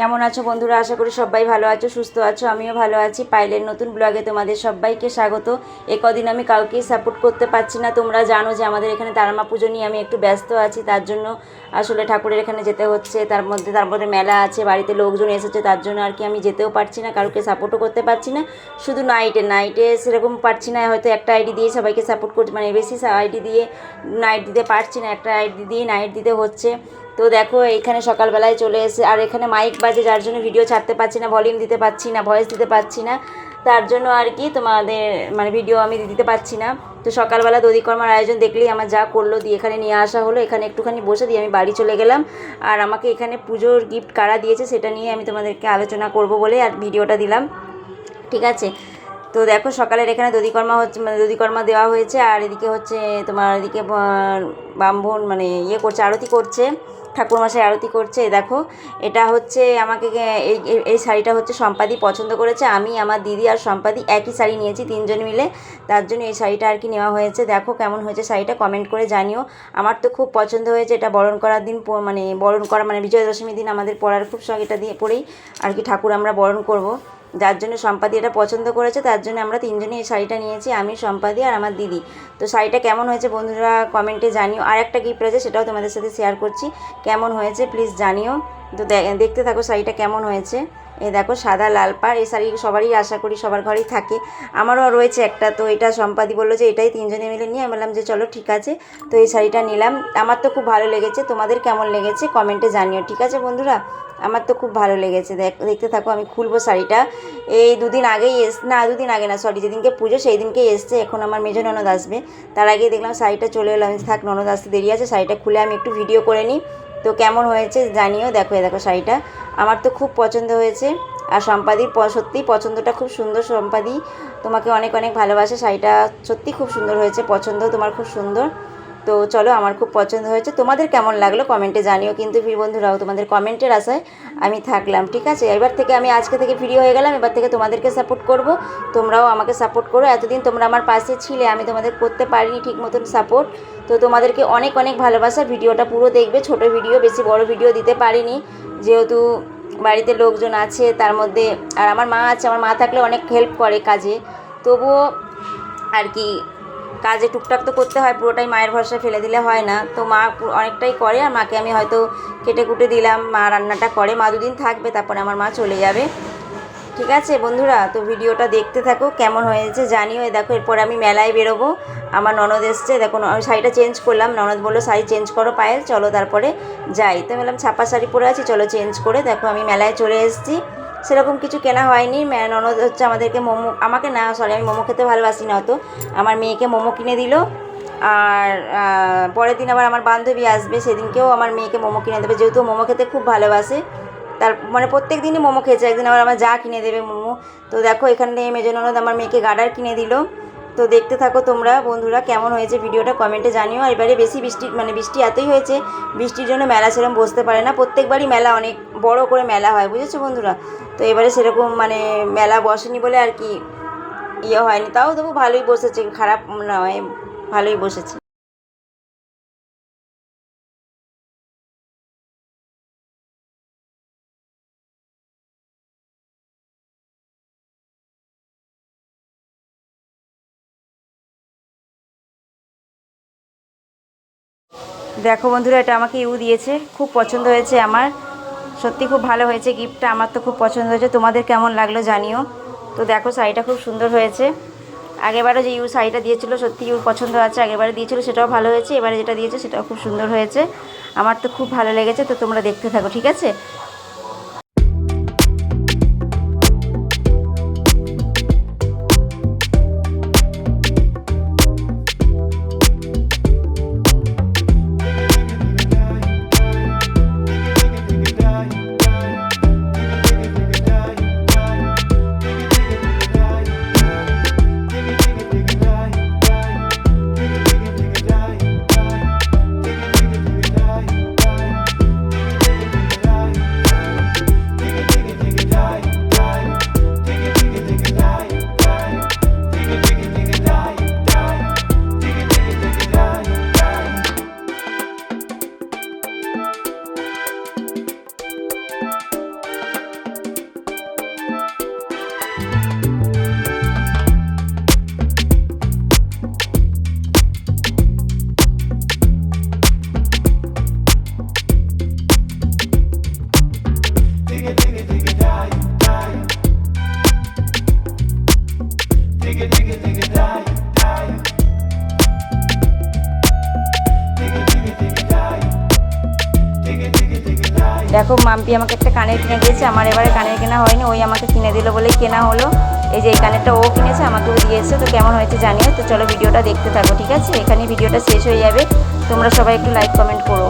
কেমন আছো বন্ধুরা? আশা করি সবাই ভালো আছো, সুস্থ আছো, আমিও ভালো আছি। পাইলের নতুন ব্লগে তোমাদের সবাইকে স্বাগত। এ কদিন আমি কাউকেই সাপোর্ট করতে পারছি না। তোমরা জানো যে আমাদের এখানে তারামা পুজো নিয়ে আমি একটু ব্যস্ত আছি, তার জন্য আসলে ঠাকুরের এখানে যেতে হচ্ছে। তার মধ্যে তারপরে মেলা আছে, বাড়িতে লোকজন এসেছে, তার জন্য আর কি আমি যেতেও পারছি না কারোকে সাপোর্টও করতে পারছি না। শুধু নাইটে নাইটে সেরকম পারছি না, হয়তো একটা আইডি দিয়ে সবাইকে সাপোর্ট করছি মানে বেশি আইডি দিয়ে নাইট দিতে পারছি না, একটা আইডি দিয়ে নাইট দিতে হচ্ছে। তো দেখো এইখানে সকালবেলায় চলে এসে, আর এখানে মাইক বাজে, যার জন্য ভিডিও ছাড়তে পারছি না ভলিউম দিতে পারছি না ভয়েস দিতে পারছি না। তার জন্য আর কি তোমাদের মানে ভিডিও আমি দিতে পারছি না। তো সকালবেলা দধিকর্মার আয়োজন দেখলেই আমার যা করল, দিয়ে এখানে নিয়ে আসা হলো। এখানে একটুখানি বসে দিয়ে আমি বাড়ি চলে গেলাম। আর আমাকে এখানে পুজোর গিফট কারা দিয়েছে, সেটা নিয়ে আমি তোমাদেরকে আলোচনা করব বলে আর ভিডিওটা দিলাম। ঠিক আছে? তো দেখো, সকালের এখানে দধিকর্মা হচ্ছে মানে দধিকর্মা দেওয়া হয়েছে। আর এদিকে হচ্ছে তোমার, এদিকে ব্রাহ্মণ মানে ইয়ে করছে, আরতি করছে। ঠাকুরমশাই আরতি করছে, দেখো। এটা হচ্ছে আমাকে এই এই- শাড়িটা হচ্ছে সম্পাদি পছন্দ করেছে। আমি, আমার দিদি আর সম্পাদি একই শাড়ি নিয়েছি, তিনজন মিলে। তার জন্য এই শাড়িটা আর কি নেওয়া হয়েছে। দেখো কেমন হয়েছে শাড়িটা কমেন্ট করে জানিও। আমার তো খুব পছন্দ হয়েছে, এটা বরণ করার দিন মানে বরণ করা মানে বিজয়া দশমীর দিন আমাদের পড়ার খুব শখ, এটা দিয়ে পরেই আর কি ঠাকুর আমরা বরণ করব। যার জন্য সম্পাদি এটা পছন্দ করেছে, তার জন্য আমরা তিনজনই এই শাড়িটা নিয়েছি, আমি, সম্পাদি আর আমার দিদি। তো শাড়িটা কেমন হয়েছে বন্ধুরা কমেন্টে জানিও। আর একটা গিফট আছে সেটাও তোমাদের সাথে শেয়ার করছি। কেমন হয়েছে প্লিজ জানিও। তো দেখতে থাকো শাড়িটা কেমন হয়েছে। এ দেখো, সাদা, লাল পাড়, এই শাড়ি সবারই আশা করি সবার ঘরেই থাকে। আমারও রয়েছে একটা, তো এটা সম্পাদি বলল যে এটাই তিনজনে মিলে নিয়ে, আমি বললাম যে চলো ঠিক আছে। তো এই শাড়িটা নিলাম। আমার তো খুব ভালো লেগেছে। তোমাদের কেমন লেগেছে কমেন্টে জানিও, ঠিক আছে বন্ধুরা? আমার তো খুব ভালো লেগেছে। দেখ, দেখতে থাকো, আমি খুলবো শাড়িটা। এই দুদিন আগেই এস, না, দুদিন আগে না সরি যেদিনকে পুজো সেই দিনকেই এসছে। এখন আমার মেজো ননদ আসবে। তার আগে দেখলাম শাড়িটা চলে এলাম থাক, ননদ আসতে দেরি আছে, শাড়িটা খুলে আমি একটু ভিডিও করে নিই। তো কেমন হয়েছে জানিও, দেখো এ দেখো শাড়িটা। আমার তো খুব পছন্দ হয়েছে। আর সম্পাদির সত্যিই পছন্দটা খুব সুন্দর সম্পাদি। তোমাকে অনেক অনেক ভালোবাসে। শাড়িটা সত্যি খুব সুন্দর হয়েছে পছন্দ তোমার খুব সুন্দর। তো চলো, আমার খুব পছন্দ হয়েছে। তোমাদের কেমন লাগল কমেন্টে জানিও। কিন্তু বন্ধুরাও, তোমাদের কমেন্টের আশায় আমি থাকলাম, ঠিক আছে? এবার থেকে আমি আজকে থেকে ফ্রি হয়ে গেলাম। এবার থেকে তোমাদেরকে সাপোর্ট করব। তোমরাও আমাকে সাপোর্ট করো। এতদিন তোমরা আমার পাশে ছিলে, আমি তোমাদের করতে পারিনি ঠিক মতন সাপোর্ট তো তোমাদেরকে অনেক অনেক ভালোবাসা। ভিডিওটা পুরো দেখবে। ছোট ভিডিও বেশি বড় ভিডিও দিতে পারিনি। যেহেতু বাড়িতে লোকজন আছে, তার মধ্যে আর আমার মা আছে, আমার মা থাকলে অনেক হেল্প করে কাজে। তবুও আর কি কাজে টুকটাক তো করতে হয়, পুরোটাই মায়ের ভরসায় ফেলে দিলে হয় না। তো মা অনেকটাই করে আর মাকে আমি হয়তো কেটে কুটে দিলাম, মা রান্নাটা করে, মা দুদিন থাকবে, তারপরে আমার মা চলে যাবে। ঠিক আছে বন্ধুরা, তো ভিডিওটা দেখতে থাকো, কেমন হয়েছে জানিও। দেখো, এরপরে আমি মেলায় বেরোবো, আমার ননদ এসছে। দেখো আমি শাড়িটা চেঞ্জ করলাম, ননদ বলল, শাড়ি চেঞ্জ করো পায়েল, চলো তারপরে যাই। তো বললাম, ছাপা শাড়ি পরে আছি, চলো চেঞ্জ করে। দেখো, আমি মেলায় চলে এসেছি। সেরকম কিছু কেনা হয়নি। ননদ হচ্ছে আমাদেরকে মোমো, আমাকে না সরি আমি মোমো খেতে ভালোবাসি না অত। আমার মেয়েকে মোমো কিনে দিল। আর পরের দিন আবার আমার বান্ধবী আসবে, সেদিনকেও আমার মেয়েকে মোমো কিনে দেবে। যেহেতু মোমো খেতে খুব ভালোবাসে, তার মানে প্রত্যেক দিনই মোমো খেয়েছে। একদিন আবার আমার যা কিনে দেবে মোমো। তো দেখো, এখানে মেজো ননদ আমার মেয়েকে গার্ডার কিনে দিল। তো দেখতে থাকো তোমরা, বন্ধুরা, কেমন হয়েছে ভিডিওটা কমেন্টে জানিও। আর এবারে বেশি বৃষ্টি মানে বৃষ্টি এতই হয়েছে, বৃষ্টির জন্য মেলা সেরকম বসতে পারে না। প্রত্যেকবারই মেলা অনেক বড় করে মেলা হয়, বুঝেছ বন্ধুরা? তো এবারে সেরকম মানে মেলা বসেনি বলে আর কি ইয়ে হয়নি। তাও তবু ভালোই বসেছে, খারাপ নয়, ভালোই বসেছে। দেখো বন্ধুরা, এটা আমাকে ইউ দিয়েছে। খুব পছন্দ হয়েছে আমার। সত্যি খুব ভালো হয়েছে গিফটটা। আমার তো খুব পছন্দ হয়েছে। তোমাদের কেমন লাগল জানিও। তো দেখো, শাড়িটা খুব সুন্দর হয়েছে। আগেবারও যে ইউ শাড়িটা দিয়েছিল, সত্যি ইউ পছন্দ আছে। আগেবারে দিয়েছিলো, সেটাও ভালো হয়েছে। এবারে যেটা দিয়েছে, সেটাও খুব সুন্দর হয়েছে। আমার তো খুব ভালো লেগেছে। তো তোমরা দেখতে থাকো, ঠিক আছে? দেখো, মাম্পি আমাকে একটা কানের কিনে দিয়েছে, আমার এবারে কানের কেনা হয়নি, ওই আমাকে কিনে দিল বলেই কেনা হলো। এই যে এই কানেরটা ও কিনেছে আমাকেও দিয়েছে তো কেমন হয়েছে জানিও, তো চলো ভিডিওটা দেখতে থাকো, ঠিক আছে? এখানে ভিডিওটা শেষ হয়ে যাবে। তোমরা সবাই একটু লাইক কমেন্ট করো।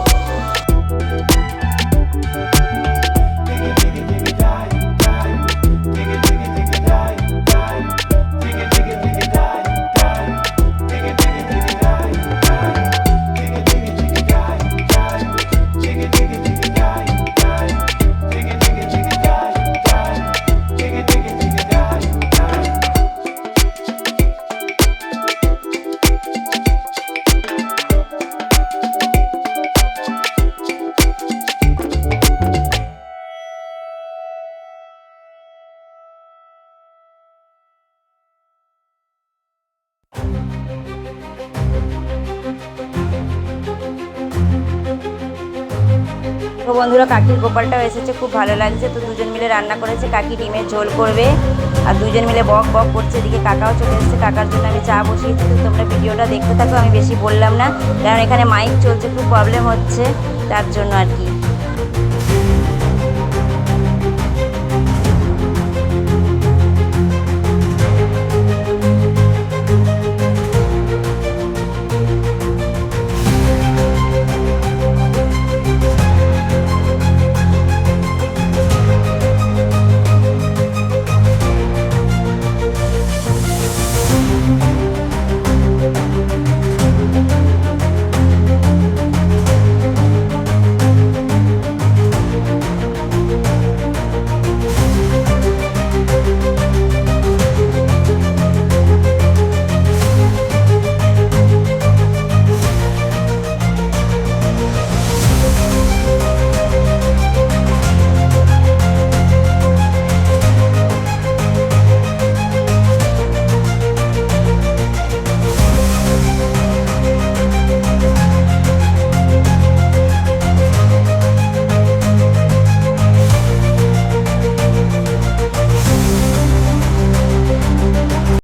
তো বন্ধুরা, কাকির গোপালটাও এসেছে, খুব ভালো লাগছে। তো দুজন মিলে রান্না করেছে, কাকি ডিমের ঝোল করবে। আর দুজন মিলে বক বক করছে, এদিকে কাকাও চলে এসেছে, কাকার জন্য আমি চা বসিয়েছি তো তোমরা ভিডিওটা দেখতে থাকো, আমি বেশি বললাম না, কারণ এখানে মাইক চলছে, খুব প্রবলেম হচ্ছে, তার জন্য আর কি।